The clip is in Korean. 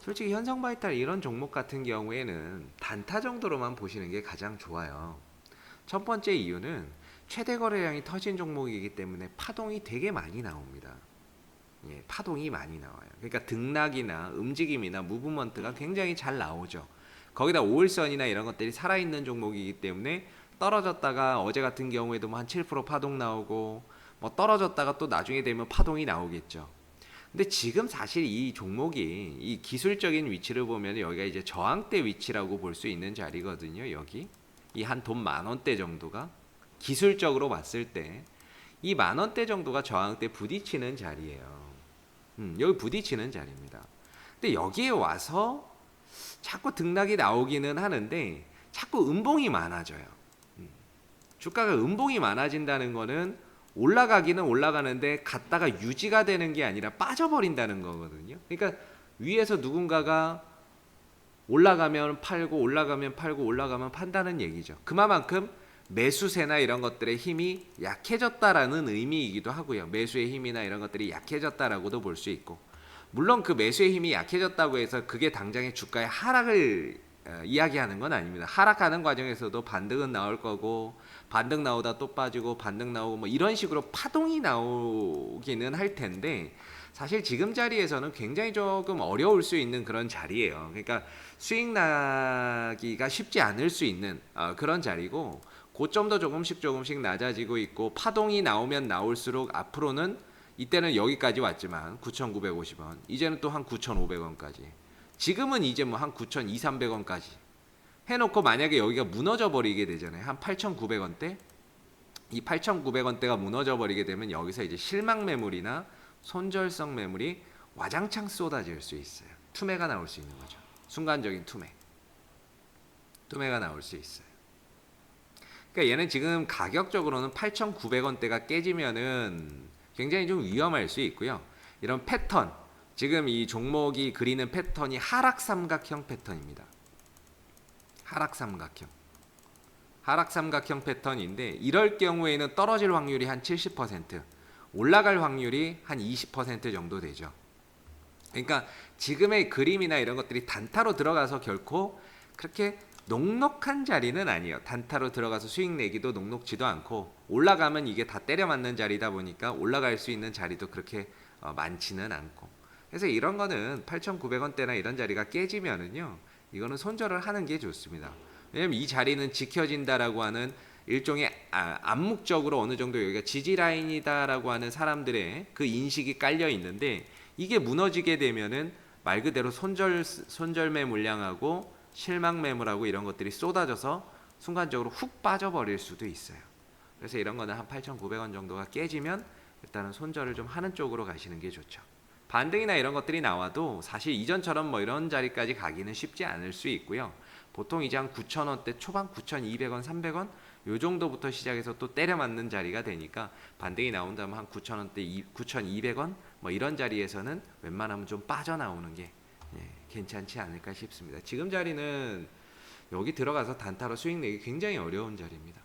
솔직히 현성바이탈 이런 종목 같은 경우에는 단타 정도로만 보시는 게 가장 좋아요. 첫 번째 이유는 최대 거래량이 터진 종목이기 때문에 파동이 되게 많이 나옵니다. 예, 파동이 많이 나와요. 그러니까 등락이나 움직임이나 무브먼트가 굉장히 잘 나오죠. 거기다 5일선이나 이런 것들이 살아있는 종목이기 때문에 떨어졌다가 어제 같은 경우에도 뭐 한 7% 파동 나오고 뭐 떨어졌다가 또 나중에 되면 파동이 나오겠죠. 근데 지금 사실 이 종목이 이 기술적인 위치를 보면 여기가 이제 저항대 위치라고 볼 수 있는 자리거든요. 여기 이 한 돈 만 원대 정도가 기술적으로 봤을 때 이 만 원대 정도가 저항대 부딪히는 자리예요. 음, 여기 부딪히는 자리입니다. 근데 여기에 와서 자꾸 등락이 나오기는 하는데 자꾸 음봉이 많아져요. 음. 주가가 음봉이 많아진다는 거는 올라가기는 올라가는데 갔다가 유지가 되는 게 아니라 빠져버린다는 거거든요. 그러니까 위에서 누군가가 올라가면 팔고 올라가면 팔고 올라가면 판다는 얘기죠. 그만큼 매수세나 이런 것들의 힘이 약해졌다라는 의미이기도 하고요. 매수의 힘이나 이런 것들이 약해졌다라고도 볼 수 있고 물론 그 매수의 힘이 약해졌다고 해서 그게 당장의 주가의 하락을 어, 이야기하는 건 아닙니다. 하락하는 과정에서도 반등은 나올 거고 반등 나오다 또 빠지고 반등 나오고 뭐 이런 식으로 파동이 나오기는 할 텐데 사실 지금 자리에서는 굉장히 조금 어려울 수 있는 그런 자리예요. 그러니까 수익 나기가 쉽지 않을 수 있는 어, 그런 자리고 고점도 조금씩 조금씩 낮아지고 있고 파동이 나오면 나올수록 앞으로는 이때는 여기까지 왔지만 9,950원 이제는 또 한 9,500원까지 지금은 이제 뭐 한 9,200, 300원까지 해놓고 만약에 여기가 무너져 버리게 되잖아요. 한 8,900원대? 이 8,900원대가 무너져 버리게 되면 여기서 이제 실망 매물이나 손절성 매물이 와장창 쏟아질 수 있어요. 투매가 나올 수 있는 거죠. 순간적인 투매. 투매가 나올 수 있어요. 그러니까 얘는 지금 가격적으로는 8,900원대가 깨지면은 굉장히 좀 위험할 수 있고요. 이런 패턴, 지금 이 종목이 그리는 패턴이 하락 삼각형 패턴입니다. 하락 삼각형. 하락 삼각형 패턴인데 이럴 경우에는 떨어질 확률이 한 70%, 올라갈 확률이 한 20% 정도 되죠. 그러니까 지금의 그림이나 이런 것들이 단타로 들어가서 결코 그렇게 녹록한 자리는 아니에요. 단타로 들어가서 수익 내기도 녹록지도 않고 올라가면 이게 다 때려 맞는 자리다 보니까 올라갈 수 있는 자리도 그렇게 어, 많지는 않고. 그래서 이런 거는 8,900원대나 이런 자리가 깨지면은요. 이거는 손절을 하는 게 좋습니다. 왜냐면 이 자리는 지켜진다라고 하는 일종의 아, 암묵적으로 어느 정도 여기가 지지 라인이다라고 하는 사람들의 그 인식이 깔려 있는데 이게 무너지게 되면은 말 그대로 손절 손절매 물량하고 실망 매물하고 이런 것들이 쏟아져서 순간적으로 훅 빠져버릴 수도 있어요. 그래서 이런 거는 한 8,900원 정도가 깨지면 일단은 손절을 좀 하는 쪽으로 가시는 게 좋죠. 반등이나 이런 것들이 나와도 사실 이전처럼 뭐 이런 자리까지 가기는 쉽지 않을 수 있고요. 보통 이제 한 9,000원대 초반 9,200원, 300원 요 정도부터 시작해서 또 때려 맞는 자리가 되니까 반등이 나온다면 한 9,000원대, 9,200원 뭐 이런 자리에서는 웬만하면 좀 빠져나오는 게 예, 괜찮지 않을까 싶습니다. 지금 자리는 여기 들어가서 단타로 수익 내기 굉장히 어려운 자리입니다.